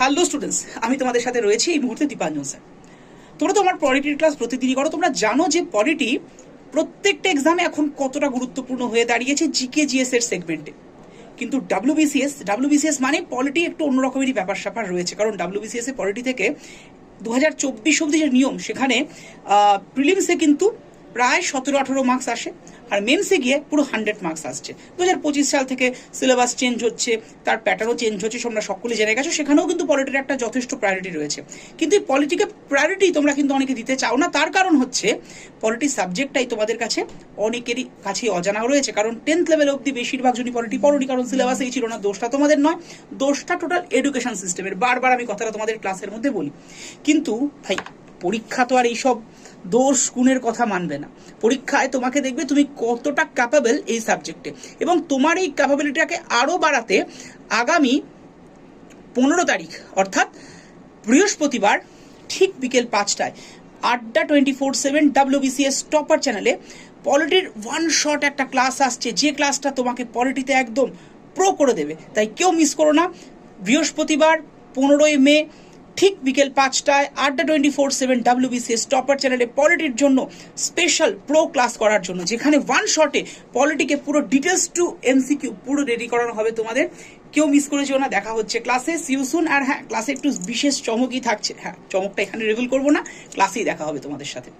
Hello students আমি তোমাদের সাথে রয়েছি এই মুহূর্তে দীপাঞ্জন স্যার তোমরা তো আমার পলিটির ক্লাস প্রতিদিনই করো। তোমরা জানো যে পলিটি প্রত্যেকটা এক্সামে এখন কতটা গুরুত্বপূর্ণ হয়ে দাঁড়িয়েছে জিকে জিএস এর সেগমেন্টে কিন্তু ডাব্লিউবিসিএস ডাব্লিউবিসিএস মানে পলিটি একটু অন্যরকমেরই ব্যাপার স্যাপার রয়েছে। কারণ ডাব্লিউবিসিএস এ পলিটি থেকে দু হাজার চব্বিশ অব্দি যে নিয়ম, সেখানে প্রিলিমসে কিন্তু প্রায় সতেরো আঠেরো মার্কস আসে। আর মেন্সে গিয়ে পুরো হান্ড্রেড মার্কস আসছে। দু হাজার পঁচিশ সাল থেকে সিলেবাস চেঞ্জ হচ্ছে, তার প্যাটার্নও চেঞ্জ হচ্ছে, তোমরা সকলে জেনে গেছো, সেখানেও কিন্তু পলিটির একটা যথেষ্ট প্রায়োরিটি রয়েছে। কিন্তু এই পলিটিকে প্রায়োরিটি তোমরা কিন্তু অনেকে দিতে চাও না, তার কারণ হচ্ছে পলিটি সাবজেক্টটাই তোমাদের কাছে অনেকেরই কাছে অজানা রয়েছে, কারণ টেন্থ লেভেল অব্দি বেশিরভাগ জনই পলিটি পড়োনি, কারণ সিলেবাসেই ছিল না, দোষটা তোমাদের নয়, দোষটা টোটাল এডুকেশন সিস্টেমের বারবার আমি কথাটা তোমাদের ক্লাসের মধ্যে বলি। কিন্তু ভাই, পরীক্ষা তো আর এইসব দোষ গুণের কথা মানবে না। পরীক্ষায় তোমাকে দেখবে তুমি কতটা ক্যাপাবল এই সাবজেক্টে এবং তোমার এই ক্যাপাবিলিটিটাকে আরও বাড়াতে আগামী পনেরো তারিখ, অর্থাৎ বৃহস্পতিবার ঠিক বিকেল পাঁচটায় আড্ডা twenty four seven WBCS topper চ্যানেলে পলিটির ওয়ান শট একটা ক্লাস আসছে। যে ক্লাসটা তোমাকে পলিটিতে একদম প্রো করে দেবে। তাই কেউ মিস করো না। বৃহস্পতিবার, পনেরোই মে ঠিক বিকেল পাঁচটায় আড্ডা twenty four seven WBCS topper চ্যানেলে পলিটির জন্য স্পেশাল প্রো ক্লাস করার জন্য, যেখানে ওয়ান শটে পলিটিকে পুরো ডিটেলস টু এমসিকিউ পুরো রেডি করানো হবে তোমাদের। কেউ মিস করে যেও না, দেখা হচ্ছে ক্লাসে সিউসুন আর হ্যাঁ ক্লাসে একটু বিশেষ চমকই থাকছে। হ্যাঁ চমকটা এখানে রিভিল করব না ক্লাসেই দেখা হবে তোমাদের সাথে।